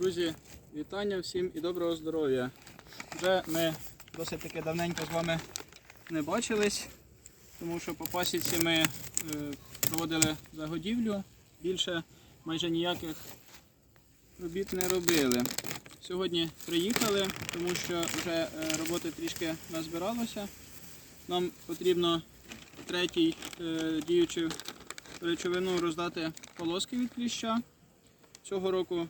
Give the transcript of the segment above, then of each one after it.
Друзі, вітання всім і доброго здоров'я. Вже ми досить таки давненько з вами не бачились, тому що по пасіці ми е, проводили загодівлю, більше майже ніяких робіт не робили. Сьогодні приїхали, тому що вже е, роботи трішки назбиралося. Нам потрібно третій е, діючу речовину роздати полоски від кліща. Цього року,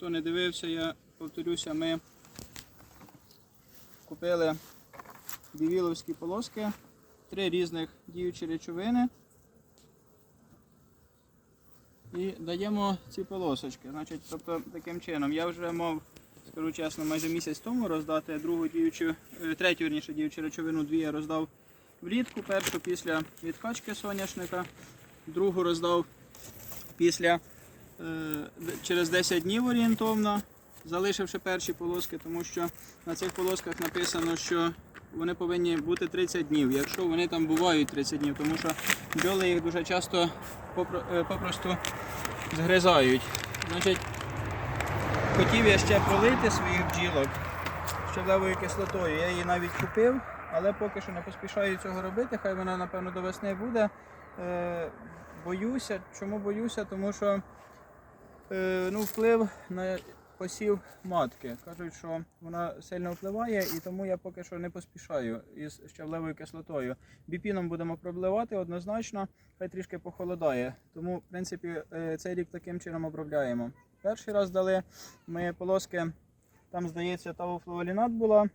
хто не дивився, я повторюся, ми купили бівіловські полоски, три різних діючі речовини. І даємо ці полосочки. Значить, тобто таким чином, я вже мав, скажу чесно, майже місяць тому роздати другу діючу, е, третю верніше діючу речовину, дві я роздав влітку, першу після відкачки соняшника, другу роздав після через 10 днів орієнтовно, залишивши перші полоски, тому що на цих полосках написано, що вони повинні бути 30 днів, якщо вони там бувають 30 днів, тому що бджоли їх дуже часто е, попросту згризають. Значить, хотів я ще пролити своїх бджілок щавлевою кислотою. Я її навіть купив, але поки що не поспішаю цього робити. Хай вона, напевно, до весни буде. Е, боюся. Чому боюся? Тому що е, ну, вплив на посів матки. Кажуть, що вона сильно впливає, і тому я поки що не поспішаю із щавлевою кислотою. Біпіном будемо пробливати однозначно, хай трішки похолодає. Тому, в принципі, е, цей рік таким чином обробляємо. Перший раз дали ми полоски, там, здається, тавофлуолінат була,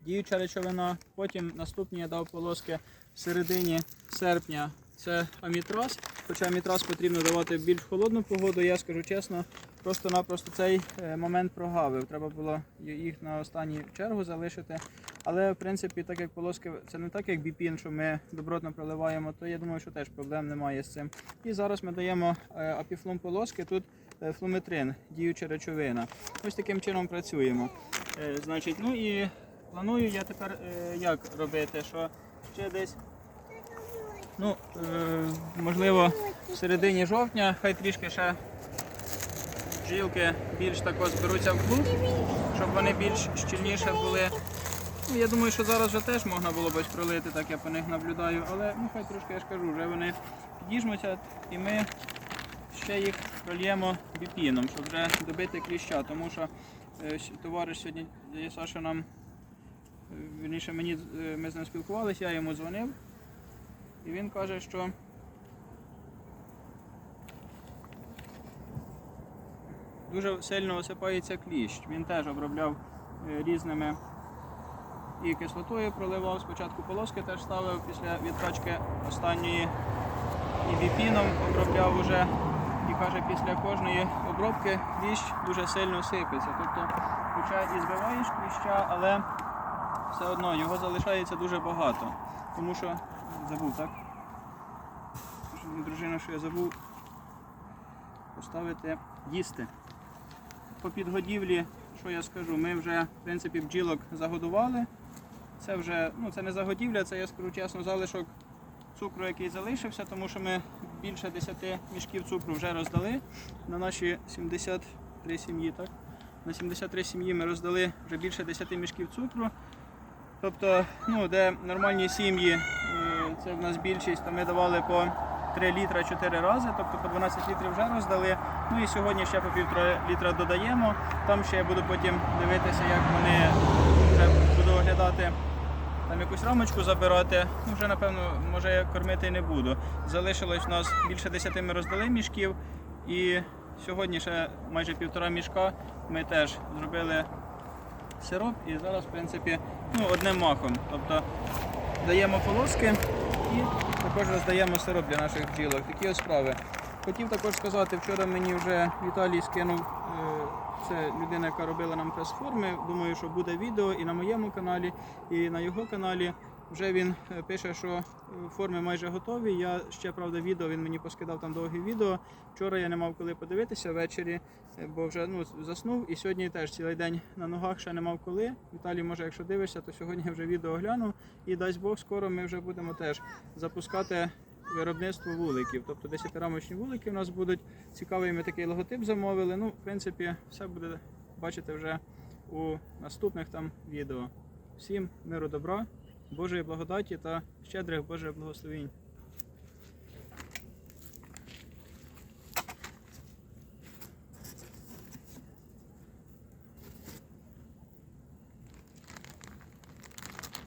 діюча речовина. Потім наступні я дав полоски в середині серпня. Це амітраз. Хоча амітраз потрібно давати більш холодну погоду, я скажу чесно, просто-напросто цей е, момент прогавив. Треба було їх на останню чергу залишити. Але в принципі, так як полоски, це не так, як біпін, що ми добротно проливаємо, то я думаю, що теж проблем немає з цим. І зараз ми даємо е, апіфлум полоски. Тут е, флуметрин, діюча речовина. Ось таким чином працюємо. Значить, ну і планую я тепер як робити, що ще десь. Ну, е, можливо, в середині жовтня, хай трішки ще бджілки більш тако зберуться в клуб, щоб вони більш щільніше були. Ну, я думаю, що зараз вже теж можна було б пролити, так я по них наблюдаю, але ну, хай трошки я ж кажу, вже вони підіжмуться і ми ще їх прольємо біпіном, щоб вже добити кліща, тому що е, товариш сьогодні Саша нам, е, вірніше мені, ми з ним спілкувалися, я йому дзвонив. І він каже, що дуже сильно осипається кліщ. Він теж обробляв е, різними і кислотою проливав. Спочатку полоски теж ставив після відкачки останньої і біпіном обробляв уже. І каже, після кожної обробки кліщ дуже сильно сипеться. Тобто, хоча і збиваєш кліща, але все одно його залишається дуже багато. Тому що забув, так? Дружина, що я забув поставити їсти. По підгодівлі, що я скажу, ми вже в принципі бджілок загодували. Це вже, ну це не загодівля, це я скажу чесно, залишок цукру, який залишився, тому що ми більше 10 мішків цукру вже роздали на наші 73 сім'ї. Так? На 73 сім'ї ми роздали вже більше 10 мішків цукру. Тобто, ну, де нормальні сім'ї, це в нас більшість, то ми давали по 3 літра 4 рази, тобто по 12 літрів вже роздали. Ну і сьогодні ще по півтора літра додаємо. Там ще я буду потім дивитися, як вони вже буду оглядати. Там якусь рамочку забирати, ну вже напевно, може я кормити не буду. Залишилось у нас більше 10 ми роздали мішків. І сьогодні ще майже півтора мішка ми теж зробили сироп і зараз, в принципі, ну, одним махом. Тобто даємо полоски і також роздаємо сироп для наших бджілок. Такі ось справи. Хотів також сказати, вчора мені вже Віталій скинув, е, це людина, яка робила нам прес-форми. Думаю, що буде відео і на моєму каналі, і на його каналі. Вже він е, пише, що форми майже готові. Я ще правда відео, він мені поскидав там довге відео. Вчора я не мав коли подивитися ввечері, е, бо вже ну, заснув. І сьогодні теж цілий день на ногах ще не мав коли. Віталій, може, якщо дивишся, то сьогодні я вже відео гляну. І дасть Бог, скоро ми вже будемо теж запускати виробництво вуликів. Тобто 10-рамочні вулики у нас будуть. Цікавий ми такий логотип замовили. Ну, в принципі, все буде бачити вже у наступних там відео. Всім миру добра, Божої благодаті та щедрих Божих благословінь.